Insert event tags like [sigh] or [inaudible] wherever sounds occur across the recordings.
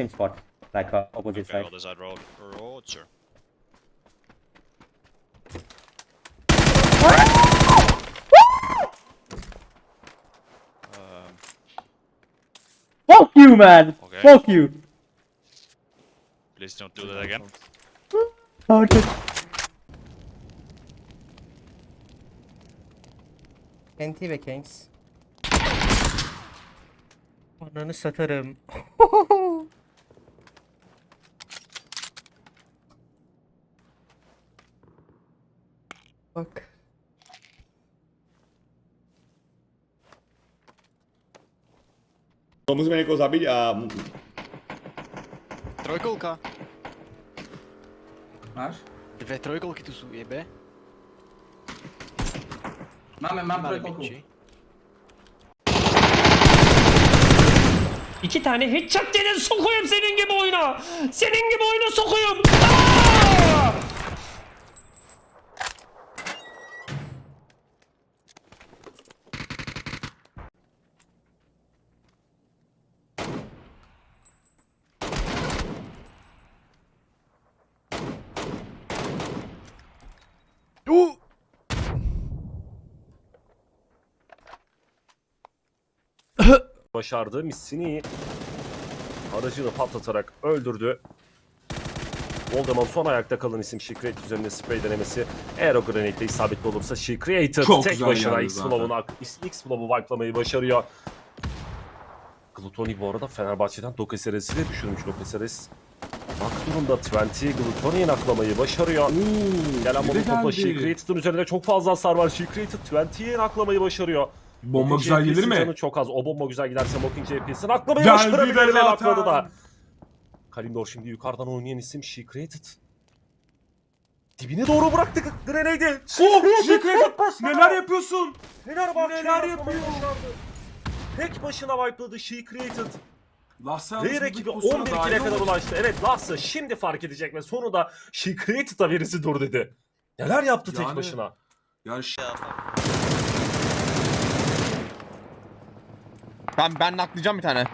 same spot, like uh, opposite Okay, side. other side road. Roger. Um, Fuck you, man. Okay. Fuck you. please don't do that again. [laughs] Oh, shit. NT ve Kings. Ananı satarım. Bak. musíme někoho zabít a Trojkolka. Máš? Dvě trojkolky tu jsou, jebe. Máme, mám trojkolku. İki tane headshot dedin sokuyum senin gibi oyuna. Senin gibi oyuna sokuyum. Aa! Başardı. Missini aracını patlatarak öldürdü. Voldemort son ayakta kalan isim She üzerinde spray denemesi. Eğer o granate isabetli olursa She tek başına geldi X-Flow'unu X-Flow'u wipe'lamayı başarıyor. Glutoni bu arada Fenerbahçe'den Dokeseres'i de düşürmüş Dokeseres. Bak durumda Twente Glutoni'yi naklamayı başarıyor. Gelen bir de modu topla geldi. She Created'ın üzerinde çok fazla hasar var. She Created Twente'yi naklamayı başarıyor. bomba Mocking güzel gelir mi? Canı çok az. O bomba güzel giderse Mocking JP'sini aklamayı Geldi başarabilir zaten. akladı da. Kalimdor şimdi yukarıdan oynayan isim She Created. Dibine doğru bıraktı Grenade'i. Oh, She Created neler yapıyorsun? Neler yaklamayı yapıyor? Tek başına wipe'ladı She Lahsa Ve rakibi 11 kile kadar ulaştı. Evet Larsa şimdi fark edecek ve sonunda She Created'a birisi dur dedi. Neler yaptı tek Yani- başına? Ya ş- Ben ben naklayacağım bir tane.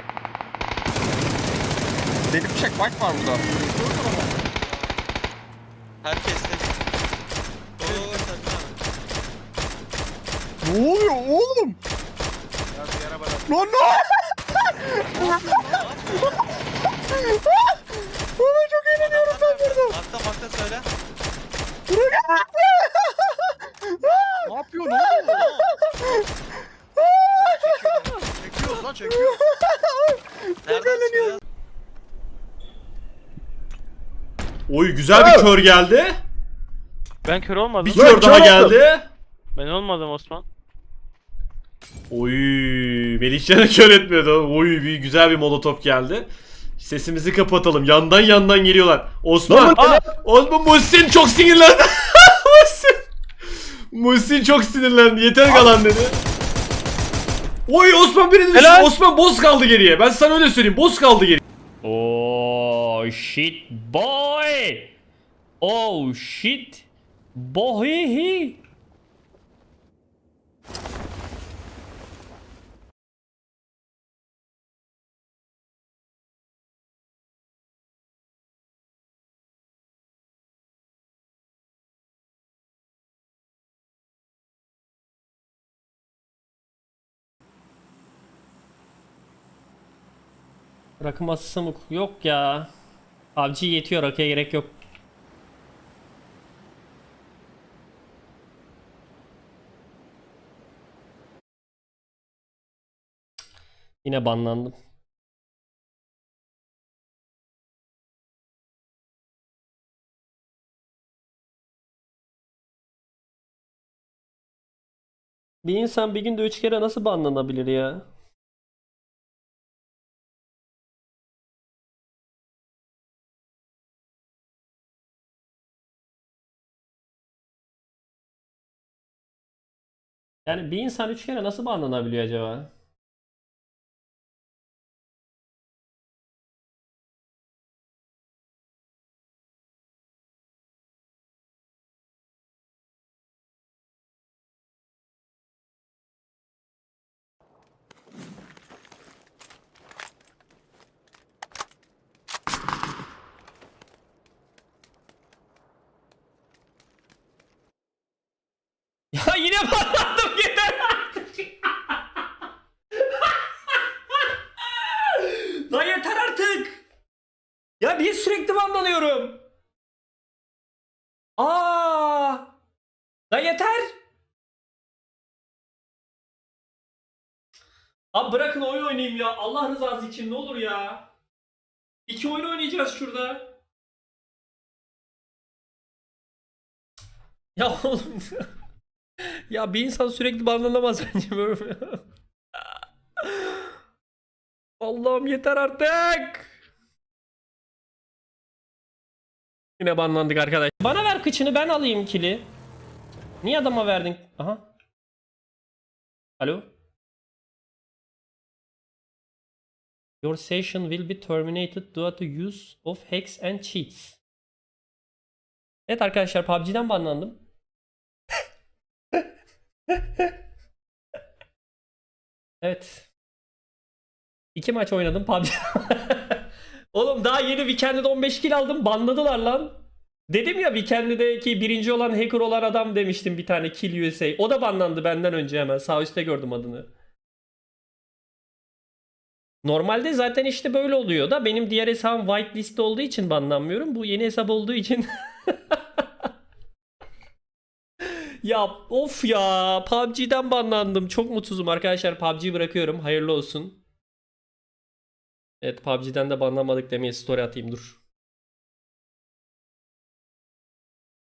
Deli bir check white var burada. Herkes de... Ne oluyor oğlum? Lan ne? [laughs] Oğlum çok eğleniyorum ben burada. Markta markta söyle. Ne yapıyorsun oğlum? Çekiyoruz lan çekiyoruz. Nereden çıkıyor? Oy güzel bir kör geldi. Ben kör olmadım. Bir kör daha geldi. Ben olmadım Osman. Oy Melihcan'ı kör etmiyordu. Oy bir güzel bir molotof geldi. Sesimizi kapatalım. Yandan yandan geliyorlar. Osman. Osman Muhsin çok sinirlendi. [laughs] Muhsin. Muhsin çok sinirlendi. Yeter kalan dedi. Oy Osman birini düşün. Osman boz kaldı geriye. Ben sana öyle söyleyeyim. Boz kaldı geriye. Oh shit boy. Oh shit. Boy. Rakım asısı mı? Yok ya. PUBG yetiyor rakıya gerek yok. Yine banlandım. Bir insan bir günde üç kere nasıl banlanabilir ya? Yani bir insan üç kere nasıl banlanabiliyor acaba? [laughs] Ya yine bana La yeter. Abi bırakın oyun oynayayım ya. Allah rızası için ne olur ya. İki oyun oynayacağız şurada. [laughs] Ya oğlum. [laughs] ya bir insan sürekli banlanamaz bence böyle. [laughs] Allah'ım yeter artık. Yine banlandık arkadaş. Bana ver kıçını ben alayım kili. Niye adama verdin? Aha. Alo. Your session will be terminated due to use of hacks and cheats. Evet arkadaşlar PUBG'den banlandım. evet. İki maç oynadım PUBG. [laughs] Oğlum daha yeni Weekend'de 15 kill aldım. Banladılar lan. Dedim ya Weekend'deki birinci olan hacker olan adam demiştim bir tane Kill USA. O da banlandı benden önce hemen. Sağ üstte gördüm adını. Normalde zaten işte böyle oluyor da benim diğer hesabım whitelist olduğu için banlanmıyorum. Bu yeni hesap olduğu için [laughs] Ya of ya PUBG'den banlandım. Çok mutsuzum arkadaşlar. PUBG'yi bırakıyorum. Hayırlı olsun. Evet PUBG'den de banlanmadık demeye story atayım dur.